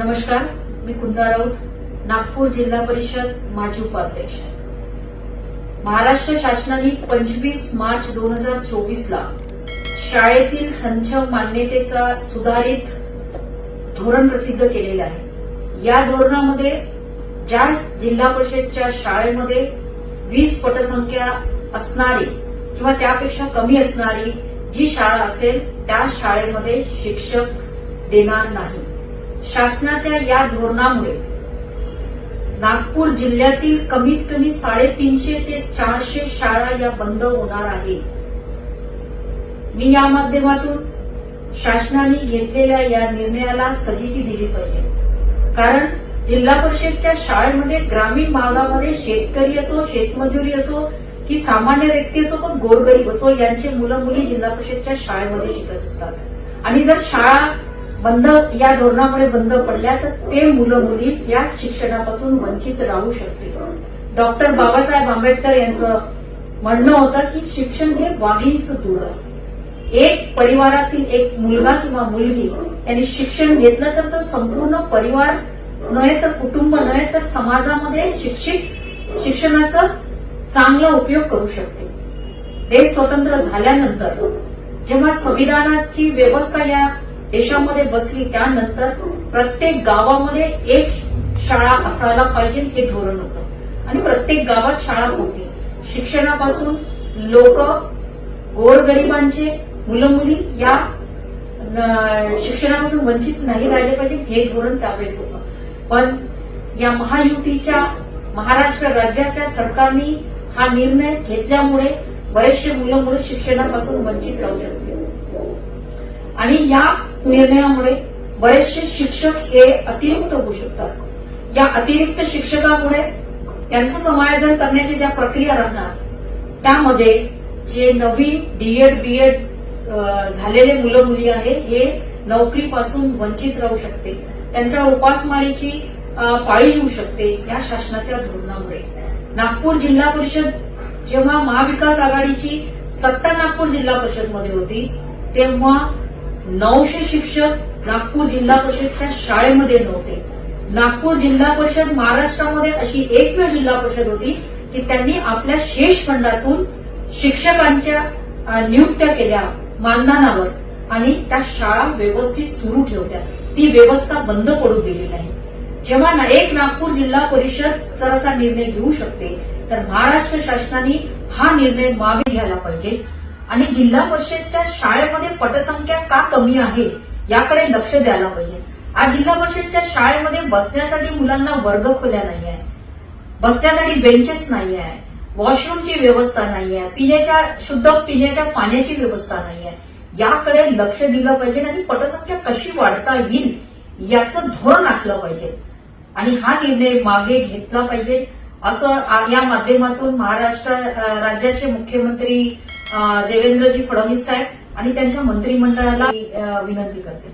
नमस्कार मी कुंदा राऊत नागपूर जिल्हा परिषद माजी उपाध्यक्ष. महाराष्ट्र शासनाने पंचवीस मार्च दोन हजार चोवीसला शाळेतील संच मान्यतेचा सुधारित धोरण प्रसिद्ध केलेलं आहे. या धोरणामध्ये ज्या जिल्हा परिषदच्या शाळेमध्ये वीस पटसंख्या असणारी किंवा त्यापेक्षा कमी असणारी जी शाळा असेल त्या शाळेमध्ये शिक्षक देणार नाही. शासनाच्या या धोरणामुळे नागपूर जिल्ह्यातील कमीत कमी साडेतीनशे ते चारशे शाळा या बंद होणार आहे मी या माध्यमातून शासनाने घेतलेल्या या निर्णयाला स्थगिती दिली पाहिजे. कारण जिल्हा परिषदच्या शाळेमध्ये ग्रामीण भागामध्ये शेतकरी असो शेतमजुरी असो की सामान्य व्यक्ती असो पण गोरगरीब असो यांचे मुलं मुली जिल्हा परिषदच्या शाळेमध्ये शिकत असतात. आणि जर शाळा बंद या धोरणामुळे बंद पडल्या तर ते मुलं मुली या शिक्षणापासून वंचित राहू शकतील. डॉक्टर बाबासाहेब आंबेडकर यांचं म्हणणं होतं की शिक्षण हे वाघीच दूध आहे. एक परिवारातील एक मुलगा किंवा मुलगी यांनी शिक्षण घेतलं तर तो संपूर्ण परिवार नव्हे तर कुटुंब नव्हे तर समाजामध्ये शिक्षित शिक्षणाचा चांगला उपयोग करू शकते. देश स्वतंत्र झाल्यानंतर जेव्हा संविधानाची व्यवस्था या देशामध्ये बसली त्यानंतर प्रत्येक गावामध्ये एक शाळा असायला पाहिजे हे धोरण होतं. आणि प्रत्येक गावात शाळा होती. शिक्षणापासून लोक गोरगरिबांचे मुलं मुली या शिक्षणापासून वंचित नाही राहिले पाहिजे हे धोरण त्यावेळेस होतं. पण या महायुतीच्या महाराष्ट्र राज्याच्या सरकारने हा निर्णय घेतल्यामुळे बरेचसे मुलं मुलं शिक्षणापासून वंचित राहू शकते आणि या निर्णयामुळे बरेचसे शिक्षक हे अतिरिक्त होऊ शकतात. या अतिरिक्त शिक्षकामुळे त्यांचं समायोजन करण्याची ज्या प्रक्रिया राहणार त्यामध्ये जे नवीन डीएड बीएड झालेले मुलं मुली आहे हे नोकरीपासून वंचित राहू शकते. त्यांच्या उपासमारीची पाळी येऊ शकते या शासनाच्या धोरणामुळे. नागपूर जिल्हा परिषद जेव्हा महाविकास आघाडीची सत्ता नागपूर जिल्हा परिषदमध्ये होती तेव्हा नऊशे शिक्षक नागपूर जिल्हा परिषदच्या शाळेमध्ये नव्हते. नागपूर जिल्हा परिषद महाराष्ट्रामध्ये अशी एकमेव जिल्हा परिषद होती की त्यांनी आपल्या शेष फंडातून शिक्षकांच्या नियुक्त्या केल्या मानधनावर आणि त्या शाळा व्यवस्थित सुरू ठेवल्या. ती व्यवस्था बंद पडू दिली नाही. जेव्हा ना- एक नागपूर जिल्हा परिषद जर असा निर्णय घेऊ शकते तर महाराष्ट्र शासनाने हा निर्णय मागे घ्यायला पाहिजे. आणि जिल्हा परिषदच्या शाळेमध्ये पटसंख्या का कमी आहे याकडे लक्ष द्यायला पाहिजे. आज जिल्हा परिषदच्या शाळेमध्ये बसण्यासाठी मुलांना वर्ग खोल्या नाही आहे बसण्यासाठी बेंचेस नाही आहे वॉशरूमची व्यवस्था नाही आहे पिण्याच्या शुद्ध पिण्याच्या पाण्याची व्यवस्था नाही आहे याकडे लक्ष दिलं पाहिजे आणि पटसंख्या कशी वाढता येईल याचं धोरण आखलं पाहिजे. आणि हा निर्णय मागे घेतला पाहिजे. असं या माध्यमातून महाराष्ट्र राज्याचे मुख्यमंत्री देवेंद्रजी फडणवीस साहेब आणि त्यांच्या मंत्रिमंडळाला विनंती करते.